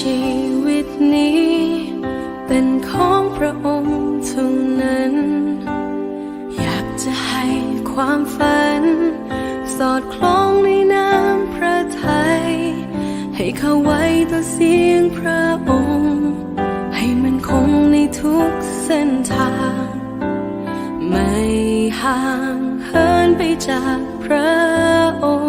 ชีวิตนี้ เป็นของพระองค์เท่านั้น อยากจะให้ความฝัน สอดคล้องในน้ำพระทัยให้เข้าไว้ต่อเสียงพระองค์ ให้มันคงในทุกเส้นทาง ไม่ห่างเหินไปจากพระองค์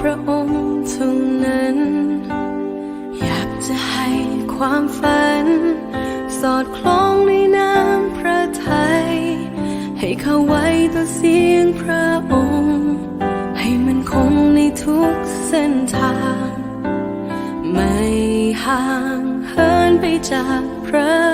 พระองค์เท่านั้น อยากจะให้ความฝัน สอดคล้องในน้ำพระทัยให้เข้าไว้ต่อเสียงพระองค์ ให้มันคงในทุกเส้นทาง ไม่ห่างเหินไปจากพระ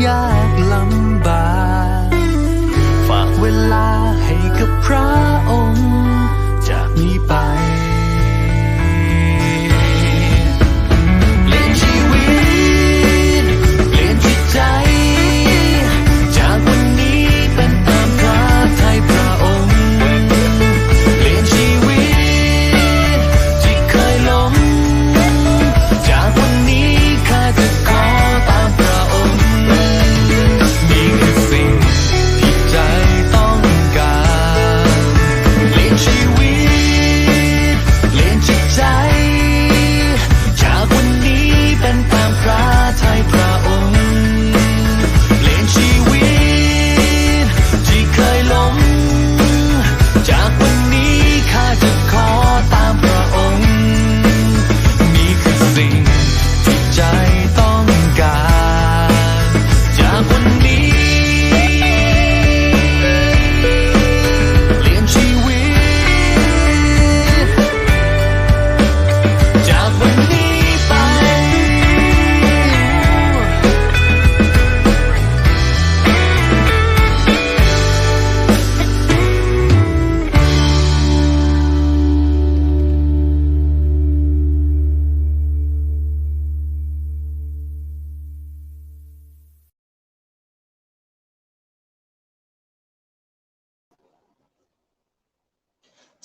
yeah.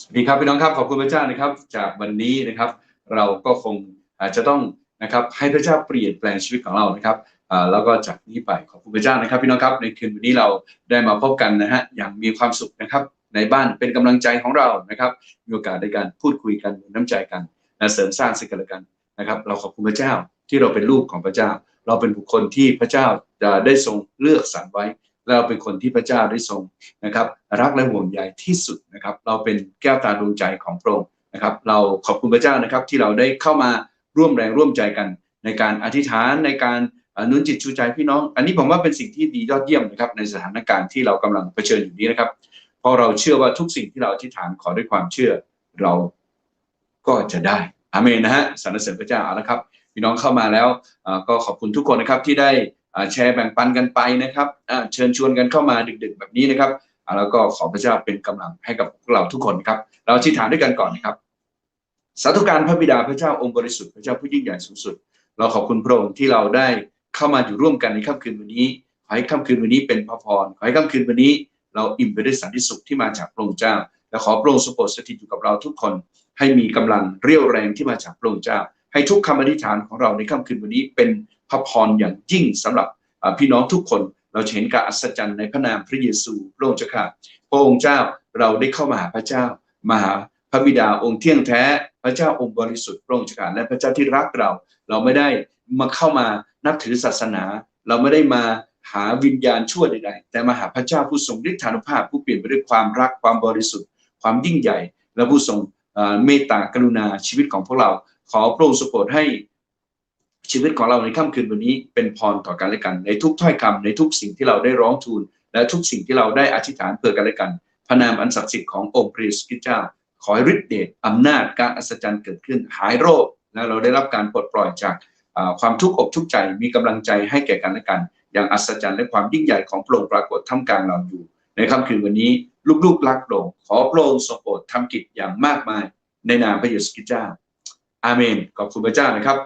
สวัสดีครับพี่น้องครับขอบคุณพระเจ้านะครับ จากวันนี้นะครับ เราก็คงอาจจะต้องนะครับให้พระเจ้าเปลี่ยนแปลงชีวิตของเรานะครับแล้วก็จากนี้ไปขอบคุณพระเจ้านะครับ พี่น้องครับในคืนวันนี้เราได้มาพบกันนะฮะอย่างมีความสุขนะครับ ในบ้านเป็นกำลังใจของเรานะครับมีโอกาสในการพูดคุยกันน้ำใจกันและเสริมสร้างสิ่งกันและกันนะครับ เราขอบคุณพระเจ้าที่เราเป็นลูกของพระเจ้า เราเป็นบุคคลที่พระเจ้าจะได้ทรงเลือกสรรไว้ เราเป็นคนที่พระเจ้าได้ทรงนะครับรักและห่วงใยที่สุดนะครับเราเป็นแก้วตาดวงใจของพระองค์นะครับเราขอบคุณพระเจ้านะครับที่เราได้เข้ามาร่วมแรงร่วมใจกัน ในการอธิษฐานในการอนุนจิตชูใจพี่น้อง อันนี้ผมว่าเป็นสิ่งที่ดียอดเยี่ยมนะครับในสถานการณ์ที่เรากำลังเผชิญอยู่นี้นะครับเพราะเราเชื่อว่าทุกสิ่งที่เราอธิษฐานขอด้วยความเชื่อเราก็จะได้อาเมนนะฮะสรรเสริญพระเจ้าเอาละครับพี่น้องเข้ามาแล้วก็ขอบคุณทุกคนนะครับที่ได้ แชร์แบ่งปันกันไปนะครับเชิญชวนกันเข้ามาดึกๆ แบบนี้นะครับแล้วก็ขอพระเจ้าเป็นกำลังให้กับพวกเราทุกคนครับ เราอธิษฐานด้วยกันก่อนนะครับสาธุการพระบิดาพระเจ้าองค์บริสุทธิ์พระเจ้าผู้ยิ่งใหญ่สูงสุด เราขอบคุณพระองค์ที่เราได้เข้ามาอยู่ร่วมกันในค่ำคืนวันนี้ขอให้ค่ำคืนวันนี้เป็นพระพรขอให้ค่ำคืนวันนี้ เราอิ่มไปด้วยสันติสุขที่มาจากพระองค์เจ้าและขอพระองค์ทรงโปรดสถิตอยู่กับเราทุกคน ให้มีกำลังเรี่ยวแรงที่มาจากพระองค์เจ้า ให้ทุกคำอธิษฐานของเราในค่ำคืนวันนี้เป็น พระพรอย่างยิ่งสำหรับพี่น้องทุกคนเราจะเห็นการอัศจรรย์ในพระนามพระเยซูพระองค์เจ้าข้าพระองค์เจ้าเราได้เข้ามาหาพระเจ้ามาหาพระบิดาองค์เที่ยงแท้ พระเจ้าองค์บริสุทธิ์พระองค์เจ้าข้าและพระเจ้าที่รักเรา เราไม่ได้มาเข้ามานับถือศาสนา เราไม่ได้มาหาวิญญาณชั่วใดๆแต่มาหาพระเจ้าผู้ทรงฤทธานุภาพผู้เปลี่ยนไปด้วยความรักความบริสุทธิ์ ความยิ่งใหญ่ และผู้ทรงเมตตากรุณาชีวิตของพวกเรา ขอพระองค์ทรงโปรดให้ ชีวิตของเราในค่ำคืนวันนี้เป็นพรต่อกันและกัน ในทุกถ้อยคำในทุกสิ่งที่เราได้ร้องทูล และทุกสิ่งที่เราได้อธิษฐานเพื่อกันและกัน พระนามอันศักดิ์สิทธิ์ขององค์พระเยซูคริสต์เจ้า ขอให้ฤทธิ์เดชอำนาจการอัศจรรย์เกิดขึ้นหายโรคและเราได้รับการปลดปล่อยจากความทุกข์อกทุกข์ใจมีกำลังใจให้แก่กันและกัน อย่างอัศจรรย์และความยิ่งใหญ่ของพระองค์ปรากฏท่ามกลางเราอยู่ ในค่ำคืนวันนี้ลูกๆรักโปร่งขอพระองค์ทรงโปรดทำกิจอย่างมากมาย ในนามพระเยซูคริสต์เจ้า อาเมน ขอบคุณพระเจ้านะครับ